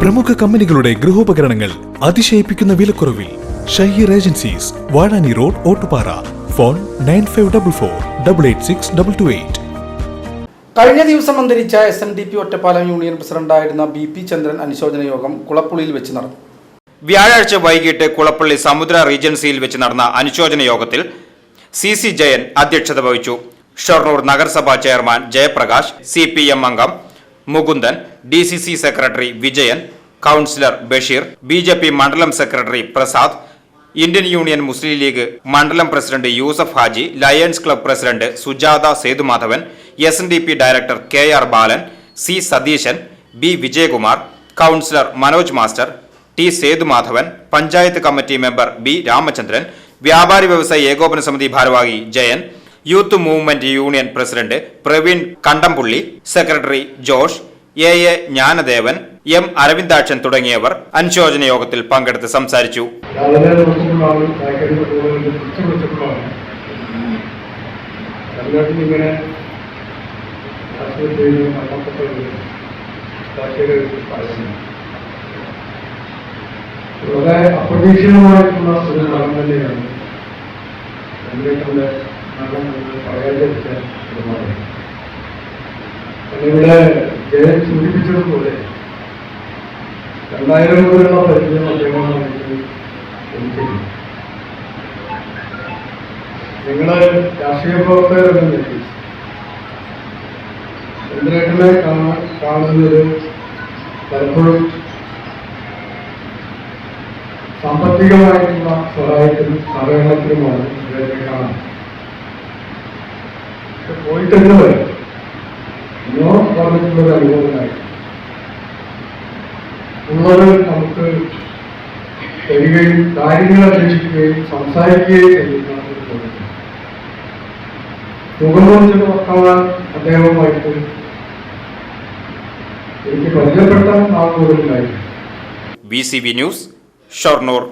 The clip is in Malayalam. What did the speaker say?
പ്രമുഖ കമ്പനികളുടെ ഗൃഹോപകരണങ്ങൾ അതിശയിപ്പിക്കുന്ന വിലക്കുറവിൽ Shaheer agencies Vazhani road Ottupara. Phone nine five double four double eight six double two eight. കഴിഞ്ഞ ദിവസം അന്തരിച്ച S N D P Ottapalam union പ്രസിഡന്റായിരുന്ന ബി പി ചന്ദ്രൻ അനുശോചന യോഗം കുളപ്പുള്ളിയിൽ വെച്ച് നടന്നു. വ്യാഴാഴ്ച വൈകിട്ട് കുളപ്പള്ളി സമുദ്ര റീജൻസിയിൽ വെച്ച് നടന്ന അനുശോചന യോഗത്തിൽ സി സി ജയൻ അധ്യക്ഷത വഹിച്ചു. ഷൊർണൂർ നഗരസഭാ chairman Jayaprakash C P M അംഗം Mukundan D C C secretary Vijayan councillor Basheer B J P മണ്ഡലം secretary Prasad Indian Union Muslim League മണ്ഡലം president Yusuf Haji Lions club president Sujatha Sethumadhavan S N D P director K R Balan C Satheesan B Vijayakumar councillor Manoj master T Sethumadhavan panchayat committee member B Ramachandran വ്യാപാരി വ്യവസായ ഏകോപന സമിതി ഭാരവാഹി Jayan youth movement union president Praveen Kandampully secretary Josh A A Jnanadevan M Aravindakshan തുടങ്ങിയവർ അനുശോചന യോഗത്തിൽ പങ്കെടുത്ത് സംസാരിച്ചു. അപ്രതീക്ഷിതമായിട്ടുള്ള ഒരു മരണം തന്നെയാണ് ഇവിടെ ജയൻ സൂചിപ്പിച്ചതുപോലെ രണ്ടായിരം മുതലുള്ള പരിചയം അദ്ദേഹമാണ് എനിക്ക് എനിക്കില്ല രാഷ്ട്രീയ പ്രവർത്തകരൊന്നും നിലയിൽ ചന്ദ്രേട്ടനെ കാണുന്നത് പലപ്പോഴും സാമ്പത്തികമായിട്ടുള്ള സഹായത്തിനും സഹകരണത്തിനുമാണ് ഇവരെ കാണാൻ പോയിട്ടെന്ന് പറയും ഇന്നോ പറഞ്ഞിട്ടുള്ളൊരു അനുഭവമായി ഉള്ളത് നമുക്ക് തരികയും കാര്യങ്ങൾ അന്വേഷിക്കുകയും സംസാരിക്കുകയും ചെയ്യുന്ന. മുഖംമോചന വർത്തമാൻ അദ്ദേഹവുമായിട്ട് എനിക്ക് പരിചയപ്പെട്ട ആളുകളുണ്ടായിരുന്നു V C B news Shoranur.